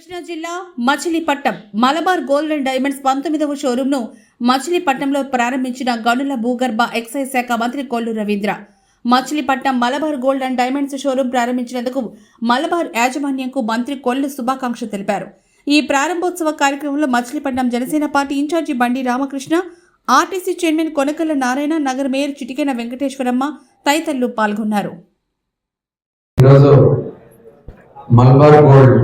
కృష్ణా జిల్లా Machilipatnam Malabar gold and diamonds పంతొమ్మిదవ షోరూంను మచిలీపట్నంలో ప్రారంభించిన గనుల భూగర్భ ఎక్సైజ్ శాఖ మంత్రి Kollu Ravindra. Machilipatnam Malabar gold and diamonds showroom ప్రారంభించినందుకు Malabar యాజమాన్యంకు మంత్రి కొల్లు శుభాకాంక్షలు తెలిపారు. ఈ ప్రారంభోత్సవ కార్యక్రమంలో Machilipatnam Janasena party incharge Bandi Ramakrishna RTC chairman Konakalla Narayana నగర మేయర్ చిటికెన వెంకటేశ్వరమ్మ తదితరులు పాల్గొన్నారు. మలబార్ గోల్డ్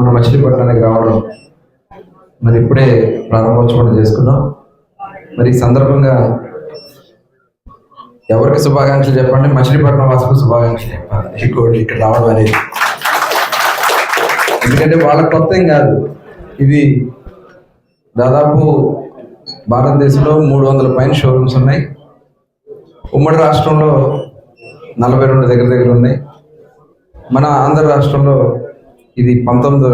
మన మచిలీపట్నానికి రావడం మరి ఇప్పుడే ప్రారంభోత్సవం చేసుకున్నాం. మరి ఈ సందర్భంగా ఎవరికి శుభాకాంక్షలు చెప్పండి? మచిలీపట్నం వాసుకు శుభాకాంక్షలు చెప్పాలి. ఈ ఇక్కడ రావడం అనేది. ఎందుకంటే వాళ్ళ కొత్త ఏం కాదు. ఇది దాదాపు భారతదేశంలో మూడు వందల పైన షోరూమ్స్ ఉన్నాయి. ఉమ్మడి రాష్ట్రంలో నలభై రెండు దగ్గర దగ్గర ఉన్నాయి. మన ఆంధ్ర రాష్ట్రంలో ఇది పంతొమ్మిదో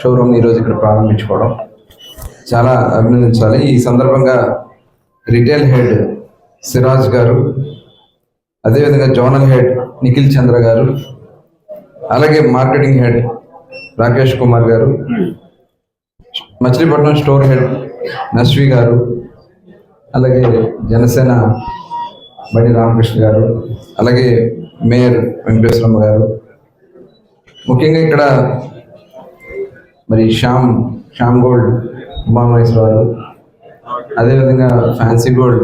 షోరూమ్ ఈరోజు ఇక్కడ ప్రారంభించుకోవడం. చాలా అభినందించాలి. ఈ సందర్భంగా రిటైల్ హెడ్ సిరాజ్ గారు అదేవిధంగా జోనల్ హెడ్ నిఖిల్ చంద్ర గారు అలాగే మార్కెటింగ్ హెడ్ రాకేష్ కుమార్ గారు మచిలీపట్నం స్టోర్ హెడ్ నశ్వి గారు అలాగే జనసేన బండి రామకృష్ణ గారు అలాగే మేయర్ వెంకటేశ్వరమ్మ గారు ముఖ్యంగా ఇక్కడ మరి శ్యామ్ శ్యామ్ గోల్డ్ ఉమామహేశ్వర గారు అదేవిధంగా ఫ్యాన్సీ గోల్డ్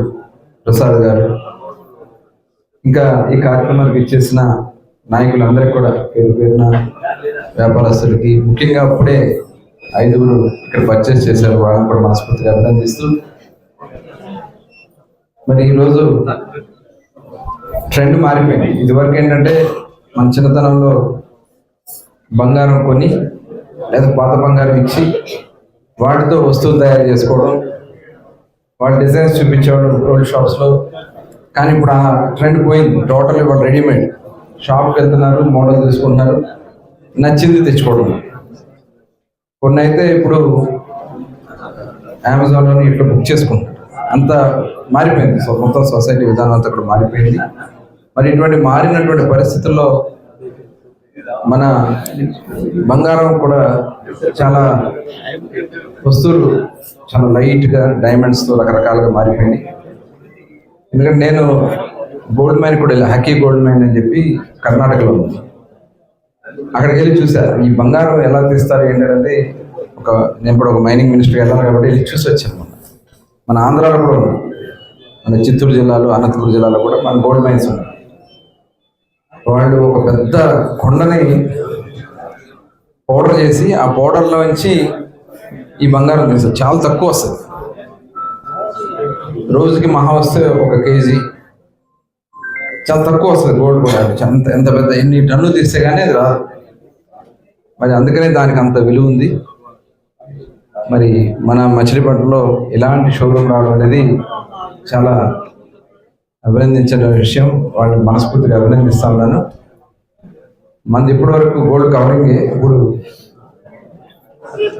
ప్రసాద్ గారు ఇంకా ఈ కార్యక్రమానికి ఇచ్చేసిన నాయకులందరికీ కూడా పేరు పేరున వ్యాపారస్తులకి ముఖ్యంగా అప్పుడే ఐదుగురు ఇక్కడ పర్చేస్ చేశారు. వాళ్ళని కూడా మనస్ఫూర్తిగా అభినందిస్తూ మరి ఈరోజు ట్రెండ్ మారిపోయింది. ఇదివరకు ఏంటంటే మన చిన్నతనంలో బంగారం కొని లేదా పాత బంగారం ఇచ్చి వాటితో వస్తువులు తయారు చేసుకోవడం వాళ్ళ డిజైన్స్ చూపించేవాడు గోల్డ్ షాప్స్లో. కానీ ఇప్పుడు ఆ ట్రెండ్ పోయింది. టోటల్ ఇవాళ రెడీమేడ్. షాప్కి వెళ్తున్నారు మోడల్ తీసుకుంటున్నారు. నచ్చింది తెచ్చుకోవడం. కొన్ని అయితే ఇప్పుడు అమెజాన్లో ఇట్లా బుక్ చేసుకుంటారు అంత మారిపోయింది. సో మొత్తం సొసైటీ విధానం అంతా కూడా మారిపోయింది. మరి ఇటువంటి మారినటువంటి పరిస్థితుల్లో మన బంగారం కూడా చాలా వస్తువులు చాలా లైట్గా డైమండ్స్తో రకరకాలుగా మారిపోయినాయి. ఎందుకంటే నేను గోల్డ్ మైన్ కూడా వెళ్ళా హకీ గోల్డ్ మైన్ అని చెప్పి కర్ణాటకలో ఉంది. అక్కడికి వెళ్ళి చూశారు ఈ బంగారం ఎలా తీస్తారు ఏంటంటే ఒక నేను ఇప్పుడు ఒక మైనింగ్ మినిస్టర్ వెళ్ళాను కాబట్టి వెళ్ళి చూసి వచ్చాను మన ఆంధ్రాలో కూడా ఉంది. మన చిత్తూరు జిల్లాలో అనంతపురం జిల్లాలో కూడా మన గోల్డ్ మైన్స్ ఉన్నాయి. వాళ్ళు ఒక పెద్ద కొండని పౌడర్ చేసి ఆ పౌడర్లో నుంచి ఈ బంగారం తీస్తారు చాలా తక్కువ వస్తుంది. రోజుకి మహా వస్తే ఒక కేజీ. చాలా తక్కువ వస్తుంది గోల్డ్ కూడా. ఎంత ఎంత పెద్ద ఎన్ని టన్నులు తీస్తే కానీ అది రాదు. మరి అందుకనే దానికి అంత విలువ ఉంది. మరి మన మచిలీపట్నంలో ఇలాంటి షోరూమ్ రావడం అనేది చాలా అభినందించిన విషయం వాళ్ళని మనస్ఫూర్తిగా అభినందిస్తా ఉన్నాను. మనది ఇప్పటి వరకు గోల్డ్ కవరింగ్ ఇప్పుడు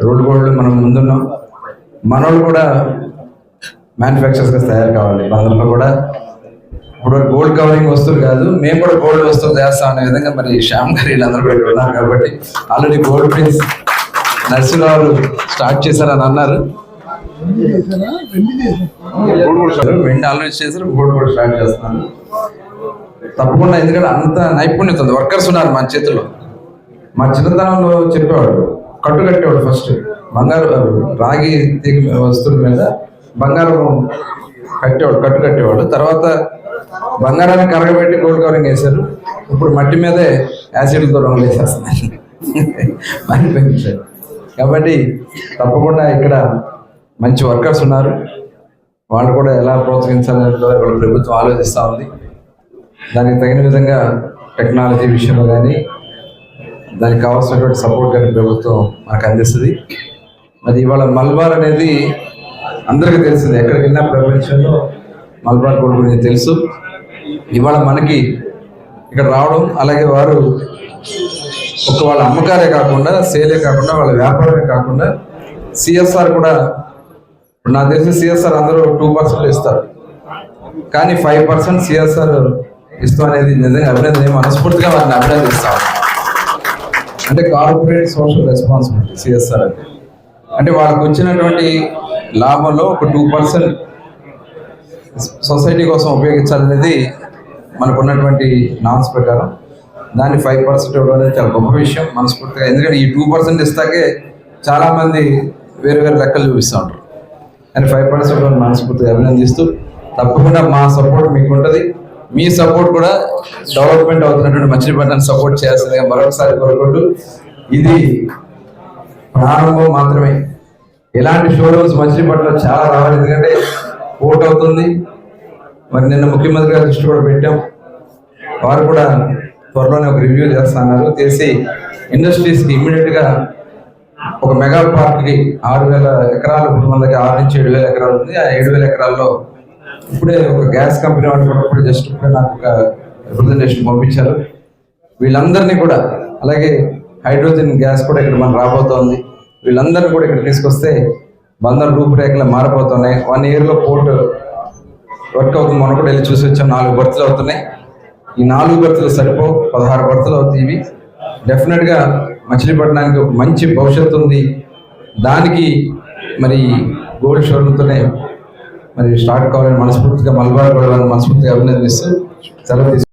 రోడ్ గోల్డ్ మనం ముందున్నాం. మనోళ్ళు కూడా మ్యానుఫ్యాక్చర్స్గా తయారు కావాలి. మనలో కూడా ఇప్పుడు గోల్డ్ కవరింగ్ వస్తువులు కాదు మేము కూడా గోల్డ్ వస్తువులు చేస్తాం అనే విధంగా మరి శ్యామ్ గారు వీళ్ళందరూ కూడా ఉన్నారు కాబట్టి ఆల్రెడీ గోల్డ్ ప్రిన్స్ వాళ్ళు స్టార్ట్ చేశారని అన్నారు. వెండి ఆల్రెడీ చేశారు. గోల్డ్ కూడా స్టార్ట్ చేస్తున్నాను. తప్పకుండా ఎందుకంటే అంత నైపుణ్యత ఉంది. వర్కర్స్ ఉన్నారు మన చేతిలో మా చిన్నతనంలో చెప్పేవాడు కట్టు కట్టేవాడు ఫస్ట్. బంగారు రాగి తీగ వస్తువుల మీద బంగారం కట్టేవాడు కట్టు కట్టేవాడు. తర్వాత బంగారాన్ని కరగబెట్టి గోల్డ్ కవరింగ్ వేశారు. ఇప్పుడు మట్టి మీదే యాసిడ్లతో రంగులు వేసేస్తున్నారు మారిపోయింది. కాబట్టి తప్పకుండా ఇక్కడ మంచి వర్కర్స్ ఉన్నారు. వాళ్ళు కూడా ఎలా ప్రోత్సహించాలని కూడా ప్రభుత్వం ఆలోచిస్తూ ఉంది. దానికి తగిన విధంగా టెక్నాలజీ విషయంలో కానీ దానికి కావాల్సినటువంటి సపోర్ట్ కానీ ప్రభుత్వం మనకు అందిస్తుంది. అది ఇవాళ మల్బార్ అనేది అందరికీ తెలిసింది ఎక్కడికి వెళ్ళినా ప్రపంచంలో మల్బార్ గోల్డ్ గురించి తెలుసు. ఇవాళ మనకి ఇక్కడ రావడం అలాగే వారు ఒక వాళ్ళ అమ్మకాలే కాకుండా సేలే కాకుండా వాళ్ళ వ్యాపారమే కాకుండా సిఎస్ఆర్ కూడా ఇప్పుడు నాకు తెలిసి సిఎస్ఆర్ అందరూ టూ పర్సెంట్ ఇస్తారు. కానీ ఫైవ్ పర్సెంట్ సిఎస్ఆర్ ఇస్తాం అనేది నిజంగా అభినందన. మనస్ఫూర్తిగా వారిని అభినందిస్తాం అంటే కార్పొరేట్ సోషల్ రెస్పాన్సిబిలిటీ సిఎస్ఆర్ అంటే. అంటే వాళ్ళకు వచ్చినటువంటి లాభంలో ఒక టూ పర్సెంట్ సొసైటీ కోసం ఉపయోగించాలనేది మనకు ఉన్నటువంటి నామ్స్ ప్రకారం దాన్ని ఫైవ్ పర్సెంట్ ఇవ్వడం అనేది చాలా గొప్ప విషయం. మనస్ఫూర్తిగా. ఎందుకంటే ఈ టూ పర్సెంట్ ఇస్తాకే చాలామంది వేరు వేరు లెక్కలు చూపిస్తూ ఉంటారు. అని ఫైవ్ పర్సెంట్ మనస్ఫూర్తిగా అభినందిస్తూ తప్పకుండా మా సపోర్ట్ మీకు ఉంటుంది మీ సపోర్ట్ కూడా డెవలప్మెంట్ అవుతున్నటువంటి మచిలీపట్నం సపోర్ట్ చేస్తుంది మరొకసారి కోరుకుంటూ ఇది ప్రారంభం మాత్రమే. ఇలాంటి షోరూమ్స్ మచిలీపట్నం చాలా రావాలి. ఎందుకంటే ఓట్ అవుతుంది. మరి నిన్న ముఖ్యమంత్రి గారి దృష్టి కూడా పెట్టాం. వారు కూడా త్వరలోనే ఒక రివ్యూ చేస్తున్నారు చేసి ఇండస్ట్రీస్కి ఇమ్మీడియట్గా ఒక మెగా పార్క్కి ఆరు వేల ఎకరాలు ఇప్పుడు మన దగ్గర ఆరు నుంచి ఏడు వేల ఎకరాలు ఉంది. ఆ ఏడు వేల ఎకరాల్లో ఇప్పుడే ఒక గ్యాస్ కంపెనీ వాడుకున్నప్పుడు ఇప్పుడు జస్ట్ ఇప్పుడే నాకు ఒక రిప్రజెంటేషన్ పంపించారు. వీళ్ళందరినీ కూడా అలాగే హైడ్రోజన్ గ్యాస్ కూడా ఇక్కడ మనం రాబోతోంది. వీళ్ళందరినీ కూడా ఇక్కడ తీసుకొస్తే బందర్ రూపురేఖలు మారిపోతున్నాయి. వన్ ఇయర్లో పోర్ట్ వర్క్ అవుతుంది. మనం కూడా వెళ్ళి చూసి వచ్చాం. నాలుగు బర్త్లు అవుతున్నాయి. ఈ నాలుగు బర్త్లు సరిపో పదహారు బర్త్లు అవుతాయి ఇవి. డెఫినెట్గా మచిలీపట్నానికి ఒక మంచి భవిష్యత్తు ఉంది. దానికి మరి గోల్డ్ షోరూమ్తోనే మరి స్టార్ట్ కావాలని మనస్ఫూర్తిగా మలబార్ కూడా మనస్ఫూర్తిగా అభినందిస్తూ సెలవు